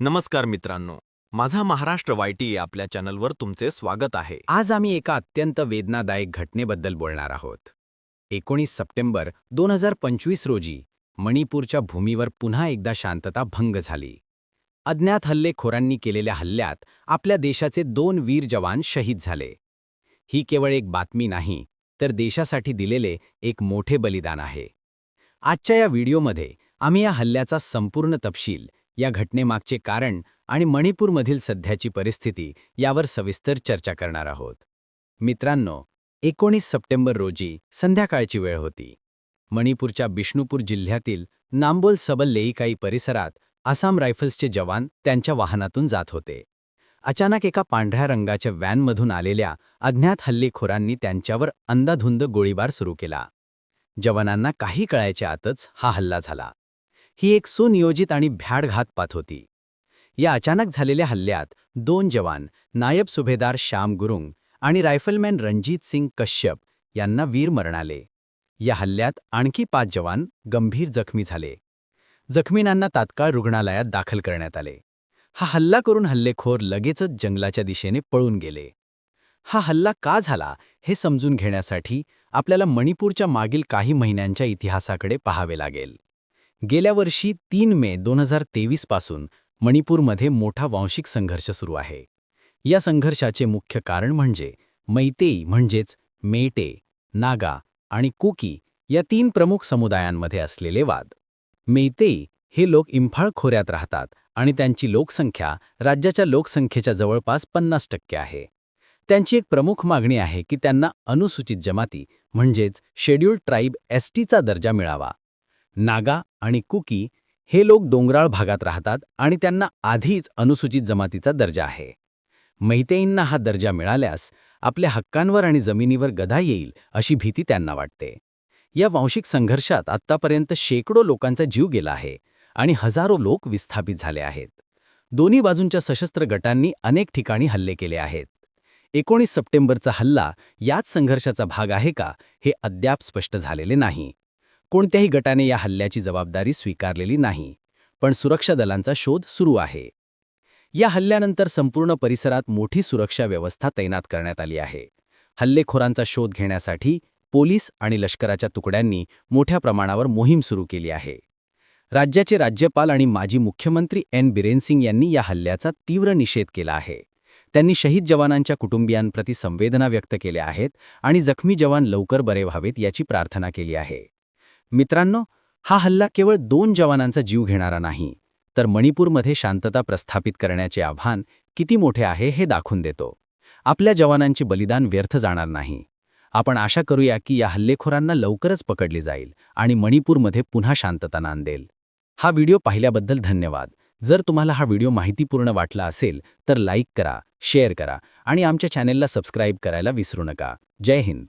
नमस्कार मित्रांनो. माझा महाराष्ट्र वायटी आपल्या चॅनलवर तुमचे स्वागत आहे. आज आम्ही एका अत्यंत वेदनादायक घटनेबद्दल बोलणार आहोत. एकोणीस सप्टेंबर दोन हजार पंचवीस रोजी मणिपूरच्या भूमीवर पुन्हा एकदा शांतता भंग झाली. अज्ञात हल्लेखोरांनी केलेल्या हल्ल्यात आपल्या देशाचे दोन वीर जवान शहीद झाले. ही केवळ एक बातमी नाही तर देशासाठी दिलेले एक मोठे बलिदान आहे. आजच्या या व्हिडिओमध्ये आम्ही या हल्ल्याचा संपूर्ण तपशील या घटनेमागचे कारण आणि मणिपूरमधील सध्याची परिस्थिती यावर सविस्तर चर्चा करणार आहोत. मित्रांनो एकोणीस सप्टेंबर रोजी संध्याकाळची वेळ होती. मणिपूरच्या बिष्णुपूर जिल्ह्यातील नांबोल सबल लेईकाई परिसरात आसाम रायफल्सचे जवान त्यांच्या वाहनातून जात होते. अचानक एका पांढऱ्या रंगाच्या व्हॅनमधून आलेल्या अज्ञात हल्लेखोरांनी त्यांच्यावर अंदाधुंद गोळीबार सुरू केला. जवानांना काही कळायच्या आतच हा हल्ला झाला. ही एक सुनियोजित आणि भ्याड पात होती. या अचानक झालेल्या हल्ल्यात दोन जवान नायब सुभेदार श्याम गुरुंग आणि रायफलमॅन रणजित सिंग कश्यप यांना वीर मरणाले. या हल्ल्यात आणखी पाच जवान गंभीर जखमी झाले. जखमींना तात्काळ रुग्णालयात दाखल करण्यात आले. हा हल्ला करून हल्लेखोर लगेचच जंगलाच्या दिशेने पळून गेले. हा हल्ला का झाला हे समजून घेण्यासाठी आपल्याला मणिपूरच्या मागील काही महिन्यांच्या इतिहासाकडे पाहावे लागेल. गेल्या वर्षी तीन मे दोन हजार तेवीसपासून मणिपूरमध्ये मोठा वांशिक संघर्ष सुरू आहे. या संघर्षाचे मुख्य कारण म्हणजे मैतेई म्हणजेच मेटे नागा आणि कुकी या तीन प्रमुख समुदायांमध्ये असलेले वाद. मेतेई हे लोक इम्फाळ खोऱ्यात राहतात आणि त्यांची लोकसंख्या राज्याच्या लोकसंख्येच्या जवळपास पन्नास टक्के आहे. त्यांची एक प्रमुख मागणी आहे की त्यांना अनुसूचित जमाती म्हणजेच शेड्यूल्ड ट्राईब एसटीचा दर्जा मिळावा. नागा आणि कुकी हे लोक डोंगराळ भागात राहतात आणि त्यांना आधीच अनुसूचित जमातीचा दर्जा आहे. मैतेईंना हा दर्जा मिळाल्यास आपल्या हक्कांवर आणि जमिनीवर गदा येईल अशी भीती त्यांना वाटते. या वांशिक संघर्षात आत्तापर्यंत शेकडो लोकांचा जीव गेला आहे आणि हजारो लोक विस्थापित झाले आहेत. दोन्ही बाजूंच्या सशस्त्र गटांनी अनेक ठिकाणी हल्ले केले आहेत. एकोणीस सप्टेंबरचा हल्ला याच संघर्षाचा भाग आहे का हे अद्याप स्पष्ट झालेले नाही. कोणत्याही गटाने या हल्ल्याची जबाबदारी स्वीकारलेली नाही पण सुरक्षा दलांचा शोध सुरू आहे. या हल्ल्यानंतर संपूर्ण परिसरात मोठी सुरक्षा व्यवस्था तैनात करण्यात आली आहे. हल्लेखोरांचा शोध घेण्यासाठी पोलीस आणि लष्कराच्या तुकड्यांनी मोठ्या प्रमाणावर मोहीम सुरू केली आहे. राज्याचे राज्यपाल आणि माजी मुख्यमंत्री एन. बिरेन सिंग यांनी या हल्ल्याचा तीव्र निषेध केला आहे. त्यांनी शहीद जवानांच्या कुटुंबियांप्रती संवेदना व्यक्त केल्या आहेत आणि जखमी जवान लवकर बरे व्हावेत याची प्रार्थना केली आहे. मित्रांनो हा हल्ला केवळ दोन जवानांचा जीव घेणारा नाही तर मणिपूरमध्ये शांतता प्रस्थापित करण्याचे आव्हान किती मोठे आहे हे दाखवून देतो. आपल्या जवानांचे बलिदान व्यर्थ जाणार नाही. आपण आशा करूया की या हल्लेखोरांना लवकरच पकडली जाईल आणि मणिपूरमध्ये पुन्हा शांतता नांदेल. हा व्हिडिओ पाहिल्याबद्दल धन्यवाद. जर तुम्हाला हा व्हिडिओ माहितीपूर्ण वाटला असेल तर लाईक करा शेअर करा आणि आमच्या चॅनेलला सबस्क्राईब करायला विसरू नका. जय हिंद.